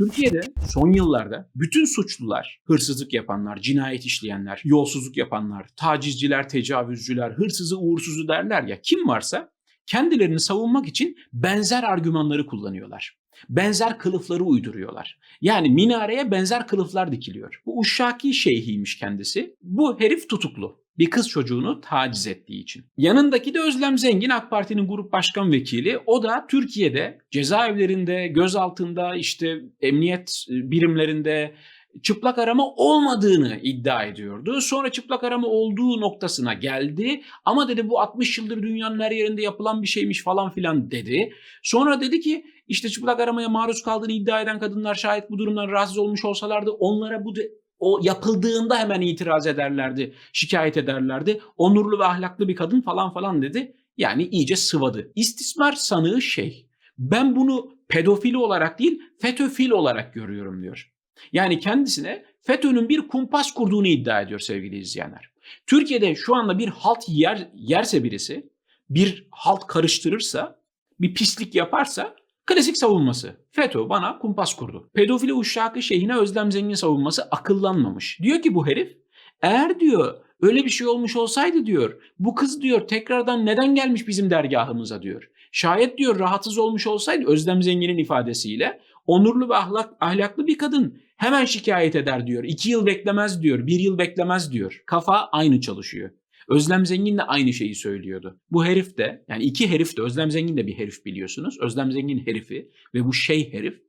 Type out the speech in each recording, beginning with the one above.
Türkiye'de son yıllarda bütün suçlular, hırsızlık yapanlar, cinayet işleyenler, yolsuzluk yapanlar, tacizciler, tecavüzcüler, hırsızı, uğursuzu derler ya kim varsa kendilerini savunmak için benzer argümanları kullanıyorlar. Benzer kılıfları uyduruyorlar. Yani minareye benzer kılıflar dikiliyor. Bu Uşşaki şeyhiymiş kendisi. Bu herif tutuklu. Bir kız çocuğunu taciz ettiği için. Yanındaki de Özlem Zengin AK Parti'nin grup başkan vekili. O da Türkiye'de cezaevlerinde, gözaltında, işte emniyet birimlerinde çıplak arama olmadığını iddia ediyordu. Sonra çıplak arama olduğu noktasına geldi. Ama dedi bu 60 yıldır dünyanın her yerinde yapılan bir şeymiş falan filan dedi. Sonra dedi ki işte çıplak aramaya maruz kaldığını iddia eden kadınlar şayet bu durumdan rahatsız olmuş olsalardı onlara bu o yapıldığında hemen itiraz ederlerdi, şikayet ederlerdi. Onurlu ve ahlaklı bir kadın falan falan dedi. Yani iyice sıvadı. İstismar sanığı şey. Ben bunu pedofili olarak değil, FETÖ'fil olarak görüyorum diyor. Yani kendisine FETÖ'nün bir kumpas kurduğunu iddia ediyor sevgili izleyenler. Türkiye'de şu anda bir halt yer, yerse birisi, bir halt karıştırırsa, bir pislik yaparsa klasik savunması. FETÖ bana kumpas kurdu. Pedofili uşşakı şeyhine Özlem Zengin savunması akıllanmamış. Diyor ki bu herif eğer diyor öyle bir şey olmuş olsaydı diyor bu kız diyor tekrardan neden gelmiş bizim dergahımıza diyor. Şayet diyor rahatsız olmuş olsaydı Özlem Zengin'in ifadesiyle onurlu ve ahlak, ahlaklı bir kadın hemen şikayet eder diyor. İki yıl beklemez diyor, bir yıl beklemez diyor. Kafa aynı çalışıyor. Özlem Zengin de aynı şeyi söylüyordu. Bu herif de yani iki herif de Özlem Zengin de bir herif biliyorsunuz. Özlem Zengin herifi ve bu şey herif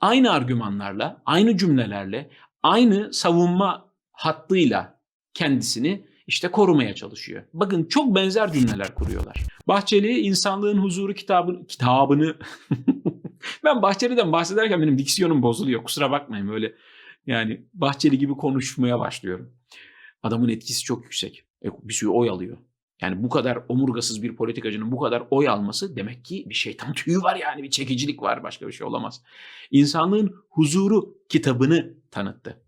aynı argümanlarla, aynı cümlelerle, aynı savunma hattıyla kendisini işte korumaya çalışıyor. Bakın çok benzer cümleler kuruyorlar. Bahçeli insanlığın huzuru kitabı, kitabını ben Bahçeli'den bahsederken benim diksiyonum bozuluyor. Kusura bakmayın böyle yani Bahçeli gibi konuşmaya başlıyorum. Adamın etkisi çok yüksek. E, bir sürü oy alıyor. Yani bu kadar omurgasız bir politikacının bu kadar oy alması demek ki bir şeytan tüyü var yani bir çekicilik var başka bir şey olamaz. İnsanlığın huzuru kitabını tanıttı.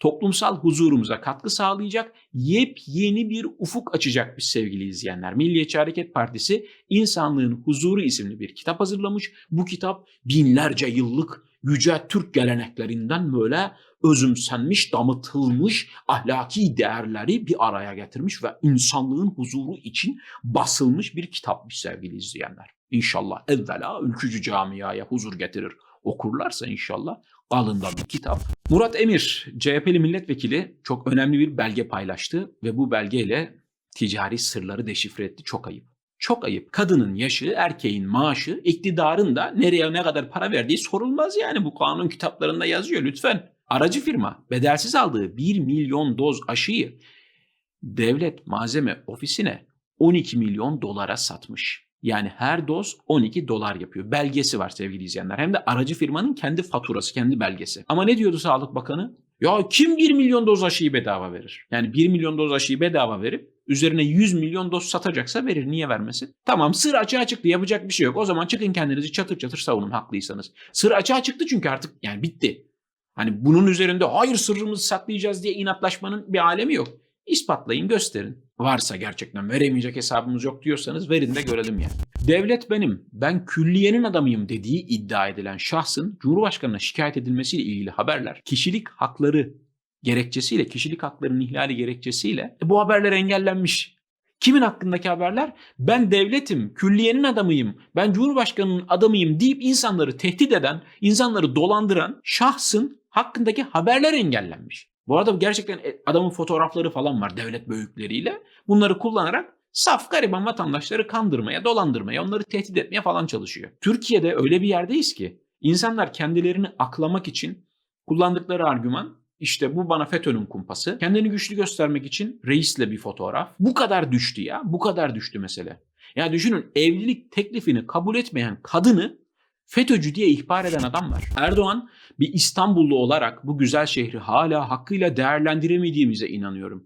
Toplumsal huzurumuza katkı sağlayacak yepyeni bir ufuk açacak bir sevgili izleyenler. Milliyetçi Hareket Partisi İnsanlığın Huzuru isimli bir kitap hazırlamış. Bu kitap binlerce yıllık yüce Türk geleneklerinden böyle özümsenmiş, damıtılmış ahlaki değerleri bir araya getirmiş ve insanlığın huzuru için basılmış bir kitapmış sevgili izleyenler. İnşallah evvela ülkücü camiaya huzur getirir. Okurlarsa inşallah alında bir kitap. Murat Emir, CHP'li milletvekili çok önemli bir belge paylaştı ve bu belgeyle ticari sırları deşifre etti. Çok ayıp. Çok ayıp. Kadının yaşı, erkeğin maaşı, iktidarın da nereye ne kadar para verdiği sorulmaz yani bu kanun kitaplarında yazıyor lütfen. Aracı firma bedelsiz aldığı 1 milyon doz aşıyı devlet malzeme ofisine 12 milyon dolara satmış. Yani her doz 12 dolar yapıyor. Belgesi var sevgili izleyenler. Hem de aracı firmanın kendi faturası, kendi belgesi. Ama ne diyordu Sağlık Bakanı? Ya kim 1 milyon doz aşıyı bedava verir? Yani 1 milyon doz aşıyı bedava verip üzerine 100 milyon doz satacaksa verir. Niye vermesin? Tamam sır açığa çıktı yapacak bir şey yok. O zaman çıkın kendinizi çatır çatır savunun haklıysanız. Sır açığa çıktı çünkü artık yani bitti. Hani bunun üzerinde hayır sırrımızı saklayacağız diye inatlaşmanın bir alemi yok. İspatlayın gösterin. Varsa gerçekten veremeyecek hesabımız yok diyorsanız verin de görelim yani. Devlet benim, ben külliyenin adamıyım dediği iddia edilen şahsın Cumhurbaşkanı'na şikayet edilmesiyle ilgili haberler kişilik hakları gerekçesiyle, kişilik haklarının ihlali gerekçesiyle e, bu haberler engellenmiş. Kimin hakkındaki haberler? Ben devletim, külliyenin adamıyım, ben Cumhurbaşkanı'nın adamıyım deyip insanları tehdit eden, insanları dolandıran şahsın hakkındaki haberler engellenmiş. Bu arada gerçekten adamın fotoğrafları falan var devlet büyükleriyle. Bunları kullanarak saf gariban vatandaşları kandırmaya, dolandırmaya, onları tehdit etmeye falan çalışıyor. Türkiye'de öyle bir yerdeyiz ki insanlar kendilerini aklamak için kullandıkları argüman işte bu bana FETÖ'nün kumpası. Kendini güçlü göstermek için reisle bir fotoğraf. Bu kadar düştü ya. Bu kadar düştü mesele. Ya düşünün evlilik teklifini kabul etmeyen kadını FETÖ'cü diye ihbar eden adam var. Erdoğan bir İstanbullu olarak bu güzel şehri hala hakkıyla değerlendiremediğimize inanıyorum.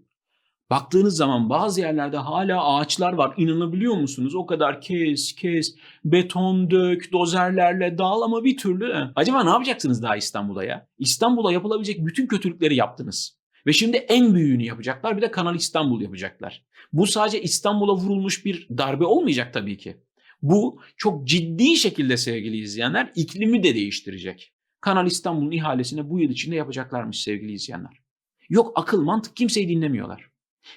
Baktığınız zaman bazı yerlerde hala ağaçlar var. İnanabiliyor musunuz? O kadar kes kes, beton dök, dozerlerle dağıl ama bir türlü. Acaba ne yapacaksınız daha İstanbul'a ya? İstanbul'a yapılabilecek bütün kötülükleri yaptınız. Ve şimdi en büyüğünü yapacaklar. Bir de Kanal İstanbul yapacaklar. Bu sadece İstanbul'a vurulmuş bir darbe olmayacak tabii ki. Bu çok ciddi şekilde sevgili izleyenler iklimi de değiştirecek. Kanal İstanbul'un ihalesini bu yıl içinde yapacaklarmış sevgili izleyenler. Yok akıl mantık kimseyi dinlemiyorlar.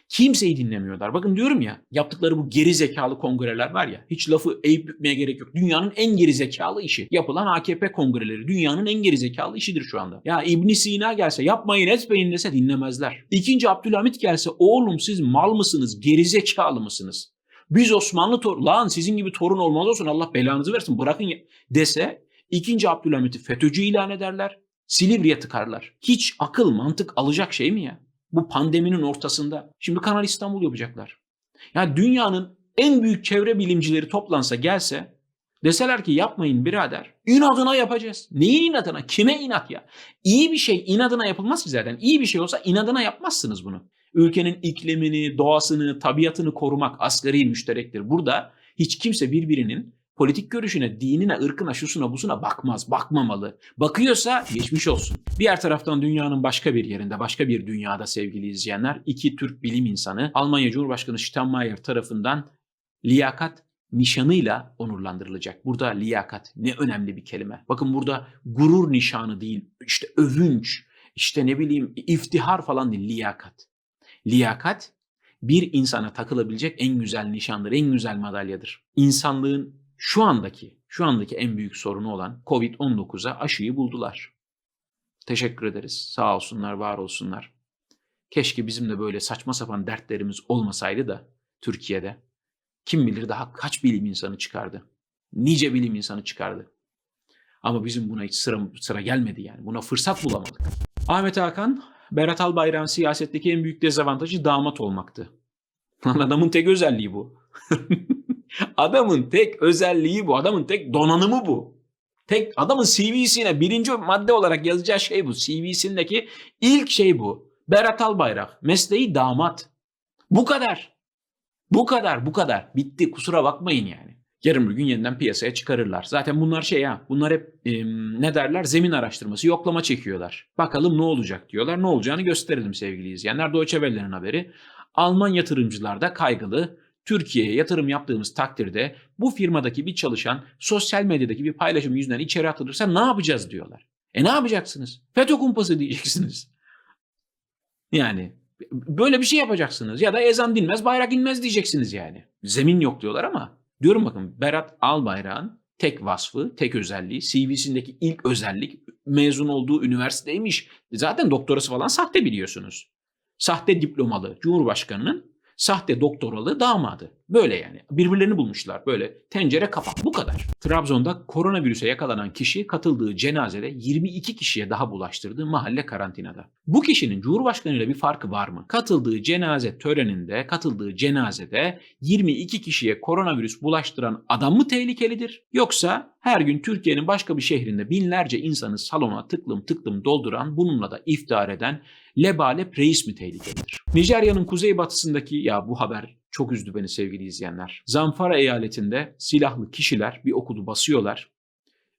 Kimseyi dinlemiyorlar. Bakın diyorum ya yaptıkları bu geri zekalı kongreler var ya hiç lafı eğip bükmeye gerek yok. Dünyanın en geri zekalı işi. Yapılan AKP kongreleri dünyanın en geri zekalı işidir şu anda. Ya İbn Sina gelse yapmayın etmeyin dese dinlemezler. İkinci Abdülhamit gelse oğlum siz mal mısınız geri zekalı mısınız? Biz Osmanlı tor lan sizin gibi torun olmaz olsun Allah belanızı versin bırakın dese ikinci Abdülhamit'i FETÖ'cü ilan ederler. Silivri'ye tıkarlar. Hiç akıl mantık alacak şey mi ya? Bu pandeminin ortasında. Şimdi Kanal İstanbul yapacaklar. Ya dünyanın en büyük çevre bilimcileri toplansa gelse deseler ki yapmayın birader. İnadına yapacağız. Neyin inadına? Kime inat ya? İyi bir şey inadına yapılmaz ki zaten. İyi bir şey olsa inadına yapmazsınız bunu. Ülkenin iklimini, doğasını, tabiatını korumak asgari müşterektir. Burada hiç kimse birbirinin politik görüşüne, dinine, ırkına, şusuna, busuna bakmaz, bakmamalı. Bakıyorsa geçmiş olsun. Diğer taraftan dünyanın başka bir yerinde, başka bir dünyada sevgili izleyenler, iki Türk bilim insanı Almanya Cumhurbaşkanı Steinmeier tarafından liyakat nişanıyla onurlandırılacak. Burada liyakat ne önemli bir kelime. Bakın burada gurur nişanı değil, işte övünç, işte ne bileyim iftihar falan değil, liyakat. Liyakat bir insana takılabilecek en güzel nişandır, en güzel madalyadır. İnsanlığın şu andaki, şu andaki en büyük sorunu olan Covid-19'a aşıyı buldular. Teşekkür ederiz. Sağ olsunlar, var olsunlar. Keşke bizim de böyle saçma sapan dertlerimiz olmasaydı da Türkiye'de. Kim bilir daha kaç bilim insanı çıkardı. Nice bilim insanı çıkardı. Ama bizim buna hiç sıra, sıra gelmedi yani. Buna fırsat bulamadık. Ahmet Hakan, Berat Albayrak'ın siyasetteki en büyük dezavantajı damat olmaktı. Adamın tek özelliği bu. adamın tek özelliği bu. Adamın tek donanımı bu. Tek adamın CV'sine birinci madde olarak yazacağı şey bu. CV'sindeki ilk şey bu. Berat Albayrak. Mesleği damat. Bu kadar. Bu kadar, bu kadar. Bitti. Kusura bakmayın yani. Yarın bir gün yeniden piyasaya çıkarırlar. Zaten bunlar şey ya, bunlar hep e, ne derler? Zemin araştırması, yoklama çekiyorlar. Bakalım ne olacak diyorlar. Ne olacağını gösterelim sevgili izleyenler. Deutsche Welle'nin haberi. Alman yatırımcılar da kaygılı. Türkiye'ye yatırım yaptığımız takdirde bu firmadaki bir çalışan sosyal medyadaki bir paylaşım yüzünden içeri atılırsa ne yapacağız diyorlar. E ne yapacaksınız? FETÖ kumpası diyeceksiniz. Yani böyle bir şey yapacaksınız ya da ezan dinmez bayrak inmez diyeceksiniz yani. Zemin yok diyorlar ama diyorum bakın Berat Albayrak'ın tek vasfı, tek özelliği, CV'sindeki ilk özellik mezun olduğu üniversiteymiş. Zaten doktorası falan sahte biliyorsunuz. Sahte diplomalı Cumhurbaşkanı'nın sahte doktoralı damadı. Böyle yani. Birbirlerini bulmuşlar. Böyle tencere kapak. Bu kadar. Trabzon'da koronavirüse yakalanan kişi katıldığı cenazede 22 kişiye daha bulaştırdığı mahalle karantinada. Bu kişinin Cumhurbaşkanıyla bir farkı var mı? Katıldığı cenaze töreninde, katıldığı cenazede 22 kişiye koronavirüs bulaştıran adam mı tehlikelidir? Yoksa her gün Türkiye'nin başka bir şehrinde binlerce insanı salona tıklım tıklım dolduran, bununla da iftihar eden Lebalep reis mi tehlikelidir? Nijerya'nın kuzeybatısındaki ya bu haber çok üzdü beni sevgili izleyenler. Zamfara eyaletinde silahlı kişiler bir okulu basıyorlar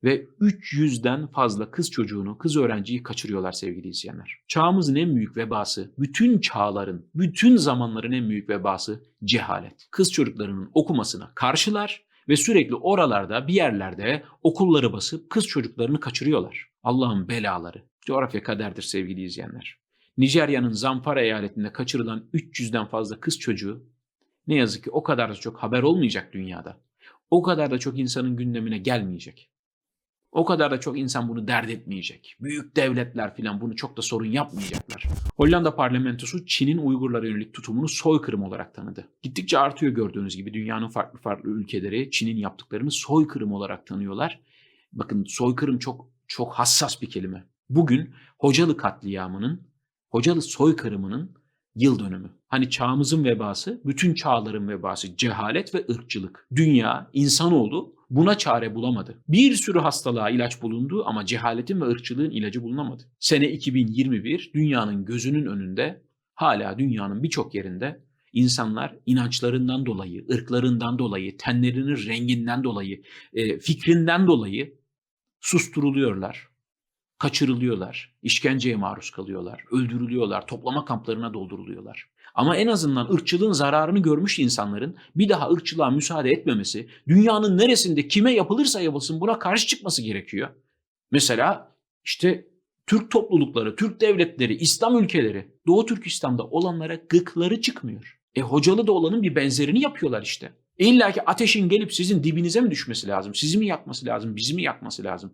ve 300'den fazla kız çocuğunu, kız öğrenciyi kaçırıyorlar sevgili izleyenler. Çağımızın en büyük vebası, bütün çağların, bütün zamanların en büyük vebası cehalet. Kız çocuklarının okumasına karşılar ve sürekli oralarda bir yerlerde okulları basıp kız çocuklarını kaçırıyorlar. Allah'ın belaları. Coğrafya kaderdir sevgili izleyenler. Nijerya'nın Zamfara eyaletinde kaçırılan 300'den fazla kız çocuğu ne yazık ki o kadar da çok haber olmayacak dünyada. O kadar da çok insanın gündemine gelmeyecek. O kadar da çok insan bunu dert etmeyecek. Büyük devletler filan bunu çok da sorun yapmayacaklar. Hollanda parlamentosu Çin'in Uygurlara yönelik tutumunu soykırım olarak tanıdı. Gittikçe artıyor gördüğünüz gibi dünyanın farklı farklı ülkeleri Çin'in yaptıklarını soykırım olarak tanıyorlar. Bakın soykırım çok çok hassas bir kelime. Bugün Hocalı katliamının, Hocalı soykırımının yıl dönümü. Hani çağımızın vebası, bütün çağların vebası cehalet ve ırkçılık. Dünya, insanoğlu buna çare bulamadı. Bir sürü hastalığa ilaç bulundu ama cehaletin ve ırkçılığın ilacı bulunamadı. Sene 2021 dünyanın gözünün önünde hala dünyanın birçok yerinde insanlar inançlarından dolayı, ırklarından dolayı, tenlerinin renginden dolayı, e, fikrinden dolayı susturuluyorlar kaçırılıyorlar, işkenceye maruz kalıyorlar, öldürülüyorlar, toplama kamplarına dolduruluyorlar. Ama en azından ırkçılığın zararını görmüş insanların bir daha ırkçılığa müsaade etmemesi, dünyanın neresinde kime yapılırsa yapılsın buna karşı çıkması gerekiyor. Mesela işte Türk toplulukları, Türk devletleri, İslam ülkeleri Doğu Türkistan'da olanlara gıkları çıkmıyor. E hocalı da olanın bir benzerini yapıyorlar işte. E İlla ki ateşin gelip sizin dibinize mi düşmesi lazım? Sizi mi yakması lazım? Bizi mi yakması lazım?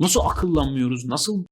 Nasıl akıllanmıyoruz? Nasıl